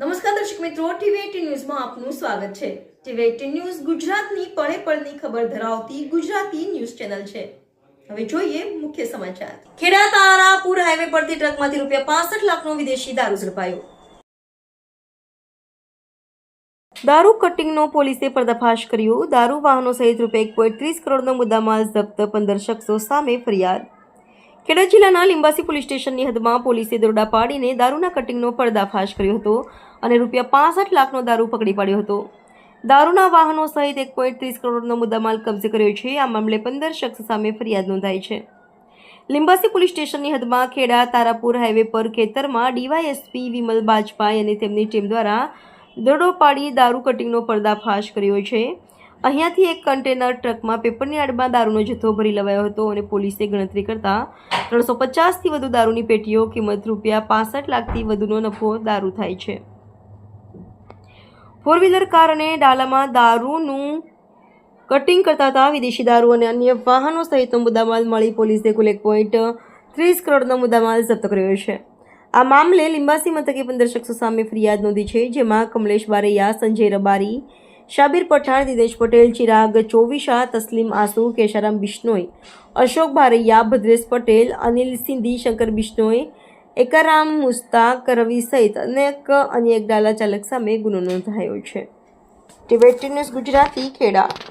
નમસ્કાર દર્શક મિત્રો ટીવી ન્યૂઝમાં આપનું સ્વાગત છે. ટીવી એટીન ન્યૂઝ ગુજરાતની પળે પળની ખબર ધરાવતી ગુજરાતી ન્યૂઝ ચેનલ છે. હવે જોઈએ મુખ્ય સમાચાર. ખેડા તારાપુર હાઈવે પરથી ટ્રકમાંથી રૂપિયા પાસઠ લાખનો વિદેશી દારૂ ઝડપાયો. દારૂ કટિંગનો પોલીસે પર્દાફાશ કર્યો. દારૂ વાહનો સહિત રૂપિયા એક પોઈન્ટ ત્રીસ કરોડનો મુદ્દામાલ જપ્ત પંદર શખ્સો સામે ફરિયાદ. ખેડા જિલ્લાના લિંબાસી પોલીસ સ્ટેશનની હદમાં પોલીસે દરોડા પાડીને દારૂના કટિંગનો પર્દાફાશ કર્યો હતો અને રૂપિયા પાસઠ લાખનો દારૂ પકડી પાડ્યો હતો. દારૂના વાહનો સહિત એક પોઈન્ટ ત્રીસ કરોડનો મુદ્દામાલ કબજે કર્યો છે. આ મામલે પંદર શખ્સ સામે ફરિયાદ નોંધાઈ છે. લિંબાસી પોલીસ સ્ટેશનની હદમાં ખેડા તારાપુર હાઈવે પર ખેતરમાં ડીવાયએસપી વિમલ બાજપાઈ અને તેમની ટીમ દ્વારા દરોડો પાડી દારૂ કટિંગનો પર્દાફાશ કર્યો છે. અહીંયાથી એક કન્ટેનર ટ્રકમાં પેપરની આડમાં દારૂનો જથ્થો ભરી લેવાયો હતો અને પોલીસે ગણતરી કરતા ત્રણસો પચાસથી વધુ દારૂની પેટીઓ કિંમત રૂપિયા પાસઠ લાખથી વધુનો નફો દારૂ થાય છે. ફોર વ્હીલર કાર અને ડાલામાં દારૂનું કટિંગ કરતા હતા. વિદેશી દારૂ અને અન્ય વાહનો સહિતનો મુદ્દામાલ મળી પોલીસે કુલ એક પોઈન્ટ ત્રીસ કરોડનો મુદ્દામાલ જપ્ત કર્યો છે. આ મામલે લિંબાસી મથકે પંદર શખ્સો સામે ફરિયાદ નોંધી છે, જેમાં કમલેશ બારૈયા, સંજય રબારી શાબીર પઠાણ, દિનેશ પટેલ, ચિરાગ ચોવીશા તસ્લીમ આસુ, કેશારામ બિશ્નોઈ, અશોક બારૈયા, ભદ્રેશ પટેલ, અનિલ સિંધી, શંકર બિશ્નોઈ, એકારામ મુસ્તાક, રવિ સહિત અનેક અન્ય એક ડાલા ચાલક સામે ગુનો નોંધાયો છે. Tibet news Gujarati Kheda.